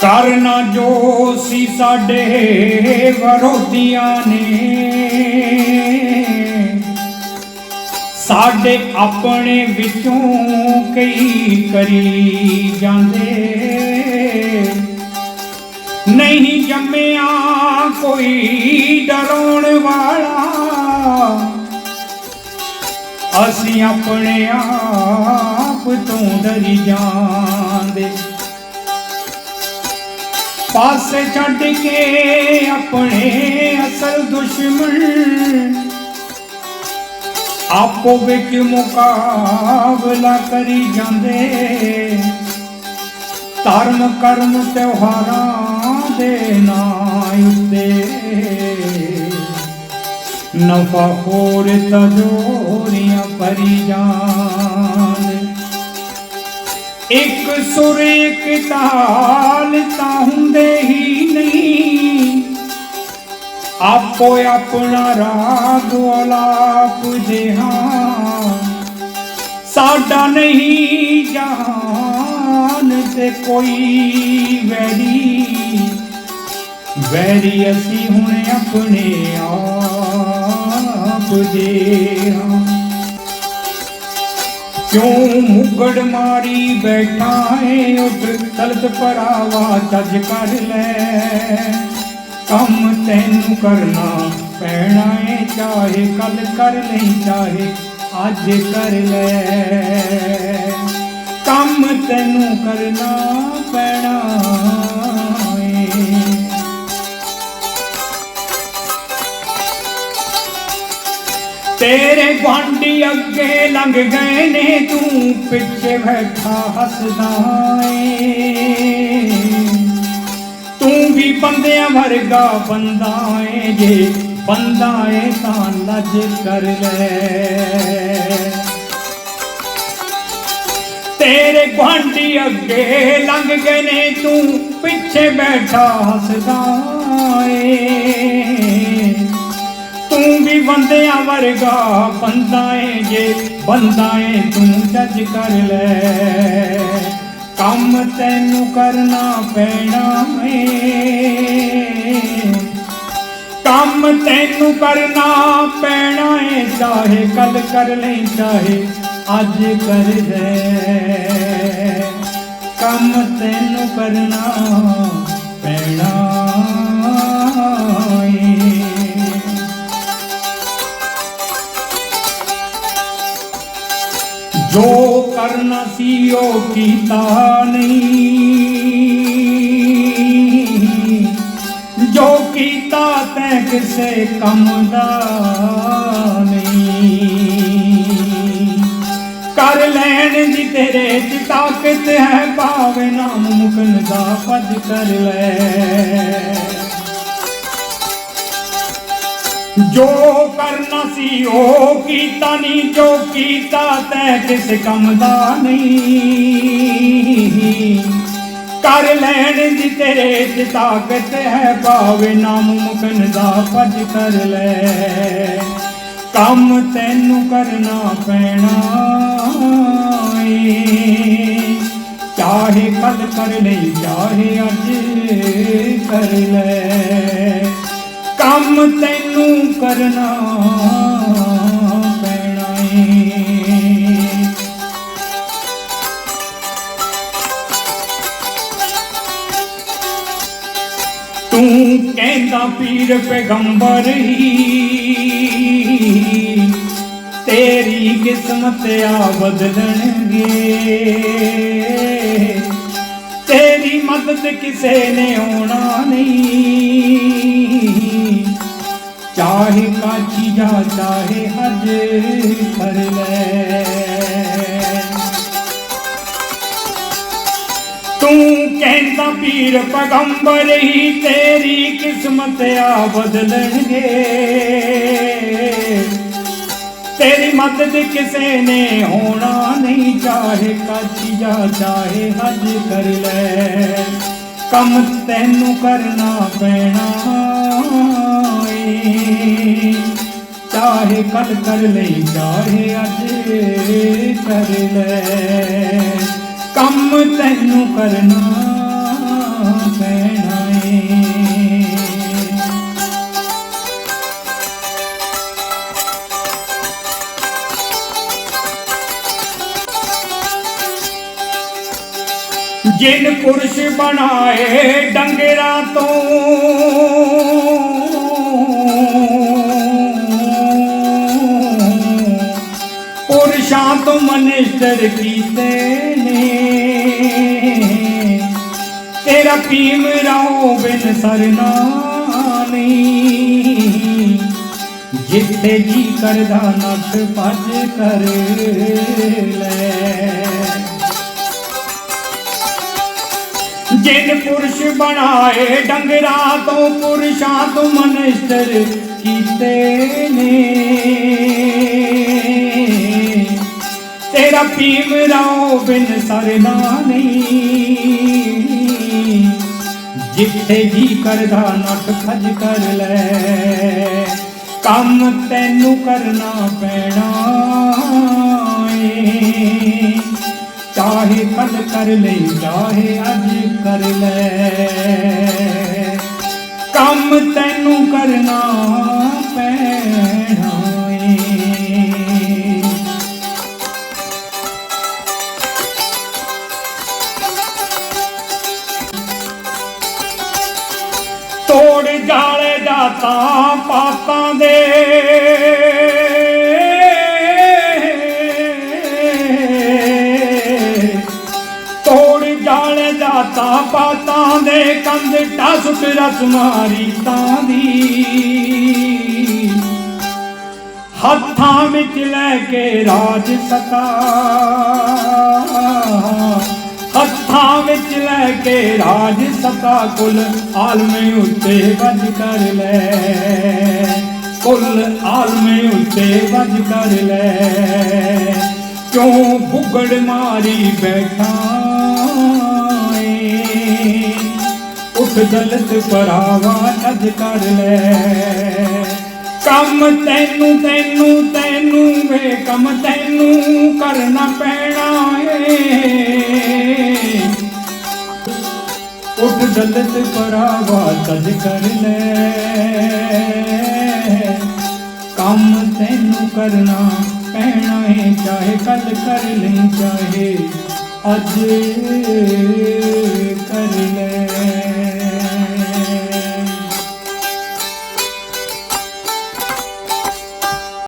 ਕਰ ਨਾ ਜੋ ਸੀ ਸਾਡੇ ਵਿਰੋਧੀਆਂ ਨੇ। ਸਾਡੇ ਆਪਣੇ ਵਿੱਚੋਂ ਕਈ ਕਰੀ ਜਾਂਦੇ। ਨਹੀਂ ਜੰਮਿਆ ਕੋਈ ਡਰਾਉਣ ਵਾਲਾ। ਅਸੀਂ ਆਪਣੇ ਆਪ ਤੋਂ ਡਰੀ ਜਾਂਦੇ। ਪਾਸੇ ਛੱਡ ਕੇ ਆਪਣੇ ਅਸਲ ਦੁਸ਼ਮਣ। ਆਪੋ ਵਿੱਚ ਮੁਕਾਬਲਾ ਕਰੀ ਜਾਂਦੇ। ਧਰਮ, ਕਰਮ, ਤਿਉਹਾਰਾਂ ਦੇ ਨਾਂ ਉੱਤੇ। ਨਫਾ ਖੋਰ ਤਜੋਰੀਆਂ ਪਰੀ ਜਾਣ ਇੱਕ ਸੁਰ, ਇੱਕ ਤਾਲ ਤਾਂ ਹੁੰਦੇ ਹੀ ਨਹੀਂ। ਆਪੋ ਆਪਣਾ ਰਾਗ ਆਲਾਪ ਦੇ ਹਾਂ ਸਾਡਾ ਨਹੀਂ ਜਹਾਨ ਤੇ ਕੋਈ ਵੈਰੀ। ਵੈਰੀ ਅਸੀਂ ਹੁਣ ਆਪਣੇ ਆਪ ਦੇ ਹਾਂ। ਕਿਉਂ ਮੁਗੜ ਮਾਰੀ ਬੈਠਾ ਏ ਉੱਠ? ਤਲਤ ਪਰਾਵਾ ਤਜ ਕਰ ਲੈ। ਕੰਮ ਤੈਨੂੰ ਕਰਨਾ ਪੈਣਾ ਏ, ਚਾਹੇ ਕੱਲ ਕਰ ਲਈ, ਚਾਹੇ ਅੱਜ ਕਰ ਲੈ। ਕੰਮ ਤੈਨੂੰ ਕਰਨਾ ਤੇਰੇ ਗੁਆਂਢੀ ਅੱਗੇ ਲੰਘ ਗਏ ਨੇ, ਤੂੰ ਪਿੱਛੇ ਬੈਠਾ ਹੱਸਦਾ ਏ। ਤੂੰ ਵੀ ਬੰਦਿਆਂ ਵਰਗਾ ਬੰਦਾ ਏ, ਜੇ ਬੰਦਾ ਏ ਤਾਂ ਲੱਜ ਕਰ ਲੈ। ਤੇਰੇ ਗੁਆਂਢੀ ਅੱਗੇ ਲੰਘ ਗਏ ਨੇ, ਤੂੰ ਪਿੱਛੇ ਬੈਠਾ ਹੱਸਦਾ ਏ। ਤੂੰ ਵੀ ਬੰਦਿਆਂ ਵਰਗਾ ਬੰਦਾ ਏ ਜੇ ਬੰਦਾ ਏ ਤੂੰ ਜੱਜ ਕਰ ਲੈ। ਕੰਮ ਤੈਨੂੰ ਕਰਨਾ ਪੈਣਾ ਏ। ਕੰਮ ਤੈਨੂੰ ਕਰਨਾ ਪੈਣਾ ਏ, ਚਾਹੇ ਕੱਲ ਕਰ ਲੈ ਚਾਹੇ ਅੱਜ ਕਰ ਲੈ। ਕੰਮ ਤੈਨੂੰ ਕਰਨਾ ਪੈਣਾ। ਜੋ ਕਰਨਾ ਸੀ ਉਹ ਕੀਤਾ ਨਹੀਂ। ਜੋ ਕੀਤਾ ਤੈ ਕਿਸੇ ਕੰਮ ਦਾ ਨਹੀਂ। ਕਰ ਲੈਣ ਦੀ ਤੇਰੇ ਚ ਤਾਕਤ ਹੈ, ਭਾਵੇਂ ਨਾਮ ਮੁਕਨ ਦਾ ਭਜ ਕਰ ਲੈ। ਜੋ ਕਰਨਾ ਸੀ ਉਹ ਕੀਤਾ ਨਹੀਂ, ਜੋ ਕੀਤਾ ਤੈ ਕਿਸ ਕੰਮ ਦਾ ਨਹੀਂ। ਕਰ ਲੈਣ ਦੀ ਤੇਰੇ ਚ ਤਾਕਤ ਹੈ, ਭਾਵੇਂ ਨਾਮੁਮਕਨ ਦਾ ਭਜ ਕਰ ਲੈ। ਕੰਮ ਤੈਨੂੰ ਕਰਨਾ ਪੈਣਾ ਏ। ਚਾਹੇ ਕੱਲ ਕਰ ਲਈ, ਚਾਹੇ ਅੱਜ ਕਰ ਲੈ। ਕੰਮ ਤੇ ਤੈਨੂੰ ਕਰਨਾ ਪੈਣਾ ਏ। ਤੂੰ ਕਹਿੰਦਾ ਪੀਰ ਪੈਗੰਬਰ ਹੀ, ਤੇਰੀ ਕਿਸਮਤ ਆ ਬਦਲਣਗੇ। ਤੇਰੀ ਮਦਦ ਕਿਸੇ ਨੇ ਆਉਣਾ ਨਹੀਂ। ਚਾਹੇ ਕਾਚੀ ਜਾ ਚਾਹੇ ਹਜ ਕਰ ਲੈ। ਤੂੰ ਕਹਿੰਦਾ ਪੀਰ ਪੈਗੰਬਰ ਹੀ ਤੇਰੀ ਕਿਸਮਤ ਆ ਬਦਲਣਗੇ। ਤੇਰੀ ਮਦਦ ਕਿਸੇ ਨੇ ਹੋਣਾ ਨਹੀਂ, ਚਾਹੇ ਕਾਚੀ ਜਾ ਚਾਹੇ ਹਜ ਕਰ ਲੈ। ਕੰਮ ਤੈਨੂੰ ਕਰਨਾ ਪੈਣਾ ਏ। ਚਾਹੇ ਕੱਲ ਕਰ ਲਈ ਚਾਹੇ ਅੱਜ ਕਰ ਲੈ। ਕੰਮ ਤੈਨੂੰ ਕਰਨਾ ਜਿਨ ਪੁਰਸ਼ ਬਣਾਏ ਡੰਗਰਾਂ ਤੋਂ। ਪੁਰਸ਼ਾਂ ਤੋਂ ਮਨਿਸਟਰ ਕੀਤੇ ਨੇ। ਤੇਰਾ ਭੀਮ ਰਾਓ ਬਿਨ ਸਰਨਾ ਨਹੀਂ ਜਿੱਥੇ ਜੀ ਕਰਦਾ ਨੱਥ ਭੱਜ ਕਰ ਲੈ। ਜਿਨ ਪੁਰਸ਼ ਬਣਾਏ ਡੰਗਰਾਂ ਤੋਂ ਪੁਰਸ਼ਾਂ ਤੋਂ ਮਨਿਸਟਰ ਕੀਤੇ ਨੇ। ਤੇਰਾ ਭੀਮ ਰਾਓ ਬਿਨ ਸਰਦਾ ਨਹੀਂ। ਜਿੱਥੇ ਵੀ ਕਰਦਾ ਨੱਠ ਭੱਜ ਕਰ ਲੈ। ਕੰਮ ਤੈਨੂੰ ਕਰਨਾ ਪੈਣਾ ਏ। ਚਾਹੇ ਕੱਲ ਕਰ ਲਈ, ਚਾਹੇ ਅੱਜ ਕਰ ਲੈ। ਕੰਮ ਤੈਨੂੰ ਕਰਨਾ ਜਾਤਾ ਤਾਂ ਦੇ ਕੰਧ ਟਸ ਰਸ ਮਾਰੀ ਤਾਂ ਦੀ। ਹੱਥਾਂ ਵਿੱਚ ਲੈ ਕੇ ਰਾਜ ਸਤਾ। ਹੱਥਾਂ ਵਿੱਚ ਲੈ ਕੇ ਰਾਜ ਸਤਾ ਕੁੱਲ ਆਲਮੇ ਉੱਤੇ ਵੱਜ ਕਰ ਲੈ। ਕੁੱਲ ਆਲਮੇ ਉੱਤੇ ਵੱਜ ਕਰ ਲੈ। ਕਿਉਂ ਬੁਗੜ ਮਾਰੀ ਬੈਠਾ? ਗਲਤ ਪਰਾਵਾ ਨਜ ਕਰ ਲੈ। ਕੰਮ ਤੈਨੂੰ ਤੈਨੂੰ ਤੈਨੂੰ ਵੇ, ਕੰਮ ਤੈਨੂੰ ਕਰਨਾ ਪੈਣਾ ਏ। ਉੱਠ ਦਲਤ ਪਰਾਵਾ ਤਜ ਕਰ ਲੈ। ਕੰਮ ਤੈਨੂੰ ਕਰਨਾ ਪੈਣਾ ਏ, ਚਾਹੇ ਕੱਲ ਕਰ ਲੈ ਚਾਹੇ ਅੱਜ ਕਰ ਲੈ।